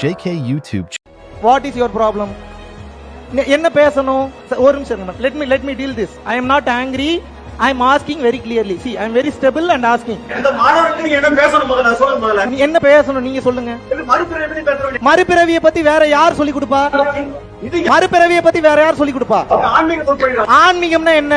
JK YouTube what is your problem என்ன பேசணும்? ஒரு நிமிஷம் let me let me deal this I am not angry I am asking very clearly see I am very stable and asking என்ன பேசணும் முதல்ல? சொல்லுங்க முதல்ல. என்ன பேசணும்? நீங்க சொல்லுங்க. மறுபிறவியை பத்தி வேற யார் சொல்லி கொடுப்பா? இது மறுபிறவியை பத்தி வேற யார் சொல்லி கொடுப்பா? ஆன்மீகம்னா என்ன?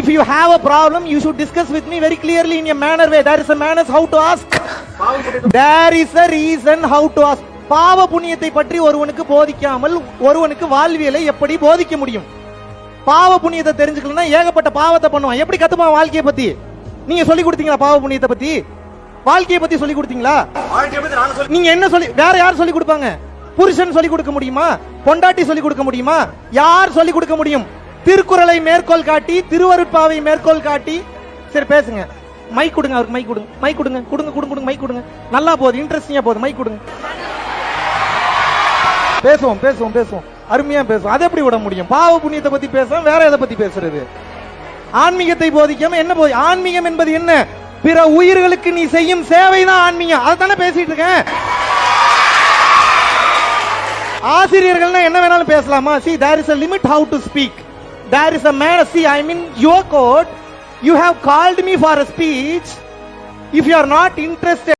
if you have a problem you should discuss with me very clearly in a manner way there is a manners how to ask there is a reason how to ask பாவ புண்ணியத்தை பற்றி ஒருவனுக்கு போதிக்காமல் ஒருவனுக்கு வாழ்வியலை எப்படி போதிக்க முடியும்? பாவ புண்ணியத்தை தெரிஞ்சுக்கலன்னா ஏகப்பட்ட பாவத்தை பண்ணுவான். எப்படி கத்துமா வாழ்க்கையை பத்தி? நீங்க சொல்லி கொடுத்தீங்களா பாவ புண்ணியத்தை பத்தி? வாழ்க்கையை பத்தி சொல்லி கொடுத்தீங்களா? பத்தி நீங்க என்ன சொல்லி வேற யார் சொல்லி கொடுப்பாங்க? புருஷன் சொல்லி கொடுக்க முடியுமா? பொண்டாட்டி சொல்லி கொடுக்க முடியுமா? யார் சொல்லி கொடுக்க முடியும்? திருக்குறளை மேற்கோள் காட்டி திருவருட்பாவை மேற்கோள் காட்டி. சரி பேசுங்க. மைக் கொடுங்க அவருக்கு மைக் கொடுங்க. மைக் கொடுங்க கொடுங்க கொடுங்க கொடுங்க மைக் கொடுங்க. நல்லா போகுது இன்ட்ரெஸ்டிங்காக போகுது மைக் கொடுங்க. பேசுவோம் பேசுவோம் பேசுவோம். அருமையாக பேசுவோம். அதை எப்படி விட முடியும்? பாவ புண்ணியத்தை பற்றி பேசுகிறோம் வேற எதை பற்றி பேசுறது? ஆன்மீகத்தை போதிக்காம என்ன போதி? ஆன்மீகம் என்பது என்ன? பிற உயிர்களுக்கு நீ செய்யும் சேவை தான் ஆன்மீகம். அதை தானே பேசிட்டு இருக்கேன். ஆசிரியர்கள்னா என்ன வேணாலும் பேசலாமா? See there is a limit how to speak there is a man see i mean your court you have called me for a speech. If you are not interested